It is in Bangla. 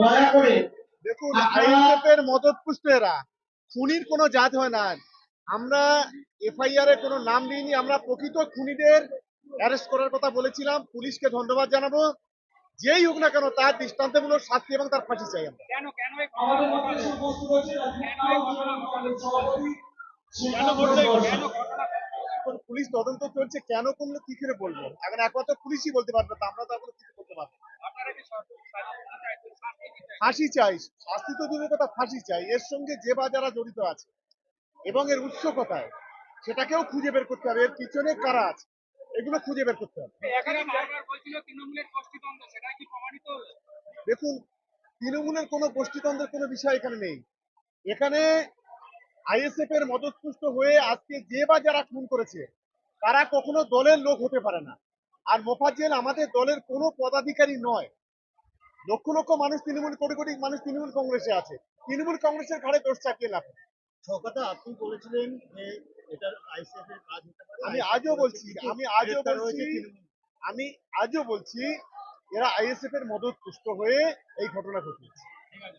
দয়া করে। দেখুন আপনারা- আইএসএফ এর খুনির কোনো জাত হয় না। আমরা এফআইআর এ কোনো নাম দিইনি আমরা প্রকৃত খুনিদের অ্যারেস্ট করার কথা বলেছিলাম। পুলিশকে ধন্যবাদ জানাব। যেই হোক না কেন তার দৃষ্টান্তমূলক শাস্তি এবং তার ফাঁসি চাই আমরা। কেন পুলিশ তদন্ত চলছে কেন করল কি করে বলব? এখন একমাত্র পুলিশই বলতে পারবে তা আমরা তো এখন কিছু করতে পারব না। আপনারা কি সরকারি স্বাধীনতা চাইছেন শাস্তি কি চাইছেন ফাঁসি চাই শাস্তি তো দূরের কথা ফাঁসি চাই। এর সঙ্গে যে বা যারা জড়িত আছে এবং এর উৎস কোথায় সেটাকেও খুঁজে বের করতে হবে। এর পিছনে কারা আছে এগুলো খুঁজে বের করতে হবে। দেখুন তৃণমূলের কোনো গোষ্ঠীতন্ত্রের কোনো বিষয় এখানে নেই। এখানে আইএসএফ এর মদতপুষ্ট হয়ে আজকে যে বা যারা খুন করেছে তারা কখনো দলের লোক হতে পারে না। আর মোফাজ্জেল আমাদের দলের কোনো পদাধিকারী নয়। লক্ষ লক্ষ মানুষ তৃণমূল কোটি কোটি মানুষ তৃণমূল কংগ্রেসে আছে। তৃণমূল কংগ্রেসের ঘাড়ে দোষ চাপিয়ে লাভ। কথা আপনি বলেছিলেন যে এটার আইসিএফ এর কাজ হতে পারে। আমি আজও বলছি আমি আজও বলছি আমি আজও বলছি এরা আইএসএফ এর মদত পুষ্ট হয়ে এই ঘটনা ঘটিয়েছে। ঠিক আছে